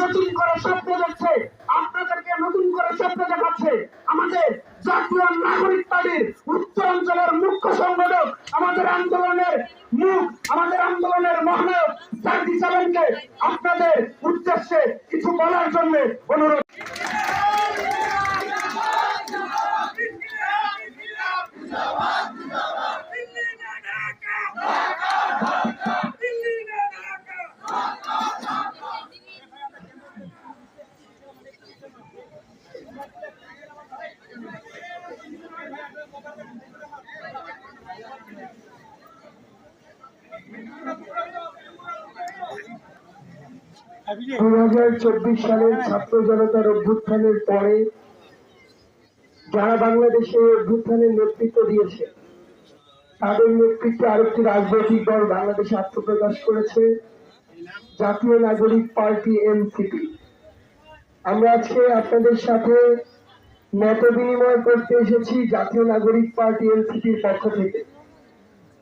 নতুন করে স্বপ্ন দেখছে। আপনাদেরকে নতুন করে স্বপ্ন দেখাচ্ছে। আমাদের জাতীয় নাগরিক পার্টির উত্তরাঞ্চলের মুখ্য সংগঠক, আমাদের আন্দোলনের মুখ, আমাদের আন্দোলনের মহানায়ক জাতি চালনকে আপনাদের উদ্দেশ্যে কিছু বলার জন্য অনুরোধ। দুই হাজার চব্বিশ সালের ছাত্র জনতার অভ্যুত্থানের পরে যারা বাংলাদেশে অভ্যুত্থানের নেতৃত্ব দিয়েছে, তাদের নেতৃত্বে আরেকটি রাজনৈতিক দল বাংলাদেশে আত্মপ্রকাশ করেছে, জাতীয় নাগরিক পার্টি এনসিপি। আমরা আজকে আপনাদের সাথে মত বিনিময় করতে এসেছি জাতীয় নাগরিক পার্টি এনসিপির পক্ষ থেকে।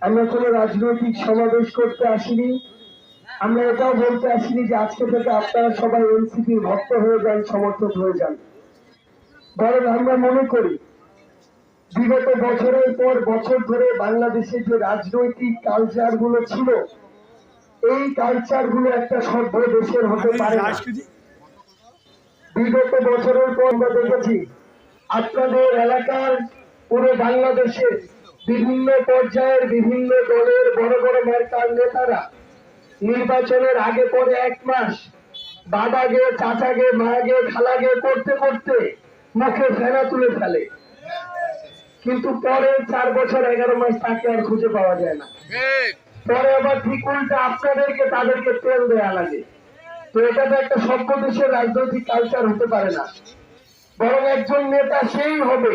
আমরা কোনো রাজনৈতিক সমাবেশ করতে আসিনি। আমরা এটাও বলতে আসিনি যে আজকে থেকে আপনারা সবাই এনসিপির ভক্ত হয়ে যান, সমর্থক হয়ে যান। বরং আমরা মনে করি, বিগত বছরের পর বছর ধরে বাংলাদেশে যে রাজনৈতিক কালচারগুলো ছিল, এই কালচারগুলো একটা সভ্য দেশের হতে পারে বিগত বছরের পর আমরা দেখেছি, আপনাদের এলাকার পুরো বাংলাদেশের বিভিন্ন পর্যায়ের বিভিন্ন দলের বড় বড় নেতারা নির্বাচনের আগে পরে এক মাস বাবা গে, চাচা গে, মা গে, খালা গে করতে করতে মুখে ফেনা তুলে ফেলে। কিন্তু পরে চার বছর, এগারো মাস তাকে আর খুঁজে পাওয়া যায় না। পরে আবার ঠিক উল্টা আপনাদেরকে, তাদেরকে তেল দেয়া লাগে। তো এটা তো একটা সভ্য দেশের রাজনৈতিক কালচার হতে পারে না। বরং একজন নেতা সেই হবে,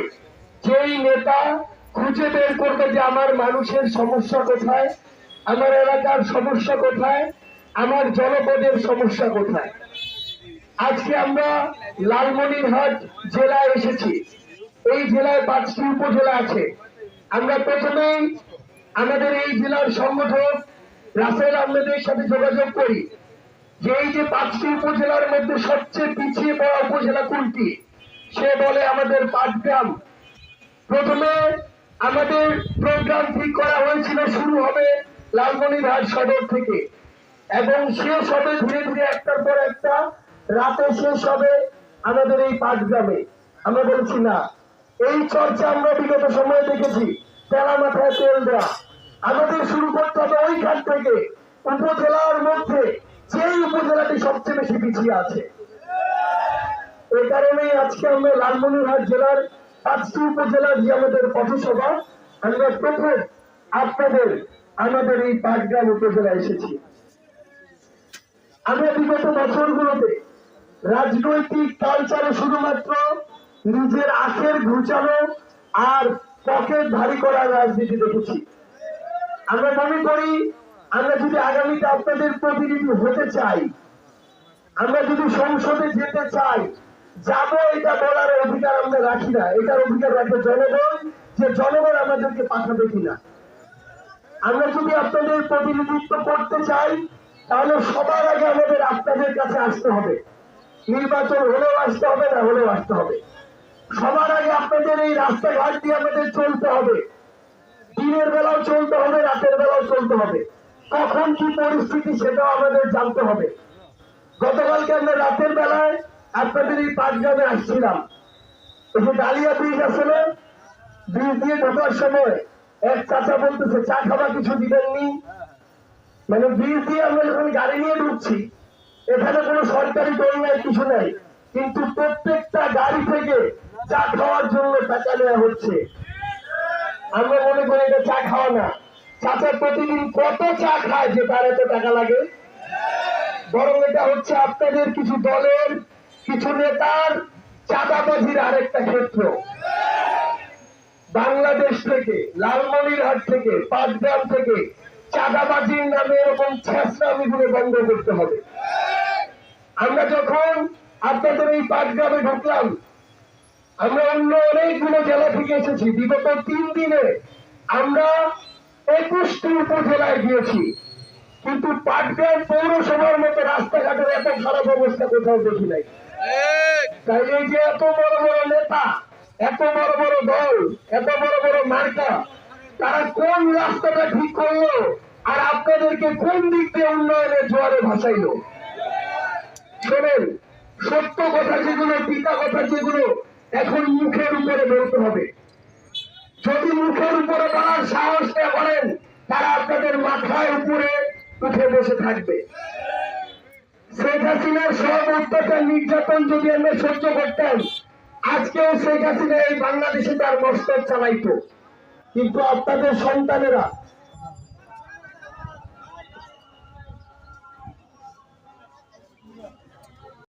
যেই নেতা খুঁজে বের করবে যে আমার মানুষের সমস্যা কোথায় আমার এলাকার সমস্যা কোথায়? আমার জনপদের সমস্যা কোথায়? আজকে আমরা লালমনিরহাট জেলায় এসেছি। এই জেলায় পাঁচটি উপজেলা আছে। আমরা প্রথমেই আমাদের এই জেলার সংগঠক রাসেল আহমেদের সাথে যোগাযোগ করি যে এই যে পাঁচটি উপজেলার মধ্যে সবচেয়ে পিছিয়ে পড়া উপজেলা কোনটি? সে বলে আমাদের পাটগ্রাম। প্রথমে আমাদের প্রোগ্রাম ঠিক করা হয়েছিল, শুরু হবে লালমনিরহাট সদর থেকে। এবং শেষ হবে ধীরে ধীরে একটার পর একটা রাতে শেষ হবে আমাদের এই পাটগ্রামে আমরা বলছি না, এই চর্চা আমরা বিগত সময়ে দেখেছি তেলা মাথায় তেল দেওয়া আমাদের শুরু করতে হবে ওইখান থেকে, উপজেলার মধ্যে, যেই উপজেলাটি সবচেয়ে বেশি পিছিয়ে আছে। এই কারণেই আজকে আমরা লালমনিরহাট জেলার পাঁচটি উপজেলার যে আমাদের পথসভা। আমরা প্রথম আপনাদের আমাদের এই পাটগ্রাম উপজেলা এসেছি। আমরা বিগত বছরগুলোতে রাজনৈতিক কালচারে শুধুমাত্র নিজের আখের ঘুচানো আর পকেট ভারী করার রাজনীতি দেখেছি। আমরা মনে করি, আমরা যদি আগামীতে আপনাদের প্রতিনিধি হতে চাই, আমরা যদি সংসদে যেতে চাই, যাব এটা বলার অধিকার আমরা রাখি না। এটার অধিকার রাখে জনগণ, যে জনগণ আমাদেরকে পাঠাবে কিনা। আমরা যদি আপনাদের প্রতিনিধিত্ব করতে চাই, তাহলে সবার আগে আমাদের আপনাদের কাছে আসতে হবে। নির্বাচন হলেও আসতে হবে, না হলেও আসতে হবে। সবার আগে আপনাদের এই রাস্তাঘাট দিয়ে আমাদের চলতে হবে। দিনের বেলাও চলতে হবে, রাতের বেলাও চলতে হবে। কখন কি পরিস্থিতি সেটাও আমাদের জানতে হবে। গতকালকে আমরা রাতের বেলায় আপনাদের এই পাঁচগ্রামে আসছিলাম। এই যে ডালিয়া ব্রিজ আসলে ব্রিজ দিয়ে ঢোকার সময় এক চাচা বলতেছে, চা খাবার কিছু দিবেননি? মানে ব্রিজ দিয়ে আমরা যখন গাড়ি নিয়ে ঢুকছি, এখানে কোনো সরকারি দল নাই, কিছু নাই। কিন্তু প্রত্যেকটা গাড়ি থেকে চা খাওয়ার জন্য টাকা নেওয়া হচ্ছে। আমরা মনে করি এটা চা খাওয়া না। চাচা প্রতিদিন কত চা খায় যে তার এত টাকা লাগে? বরং এটা হচ্ছে আপনাদের কিছু দলের, কিছু নেতার চাঁদাবাজির আরেকটা ক্ষেত্র। বাংলাদেশ থেকে লালমনিরহাট থেকে পাটগ্রাম থেকে চাঁদাবাজির নামে এরকম ছেঁচড়ামিগুলো বন্ধ করতে হবে। আমরা যখন আপনাদের এই পাটগ্রামে ঢুকলাম আমরা অন্য অনেকগুলো জেলা থেকে এসেছি। বিগত তিন দিনে আমরা একুশটি উপজেলায় গিয়েছি। কিন্তু পাটগ্রাম পৌরসভার মতো রাস্তাঘাটের এত খারাপ অবস্থা কোথাও দেখি নাই। তাই এই যে এত বড় বড় নেতা এত বড় বড় দল, এত বড় বড় মার্কা, তারা কোন রাস্তাটা ঠিক করল আর আপনাদেরকে কোন দিক দিয়ে উন্নয়নের জোয়ারে ভাসাইলো? শোনেন, সত্য কথা যেগুলো, পিতা কথা যেগুলো এখন মুখের উপরে বলতে হবে। যদি মুখের উপরে বলার সাহস না করেন, তারা আপনাদের মাথায় উপরে উঠে বসে থাকবে। শেখ হাসিনার সব অত্যাচার নির্যাতন যদি আমরা সহ্য করতাম আজকেও শেখ হাসিনা এই বাংলাদেশে তার মস্তক চালাইতো। কিন্তু আপনাদের সন্তানেরা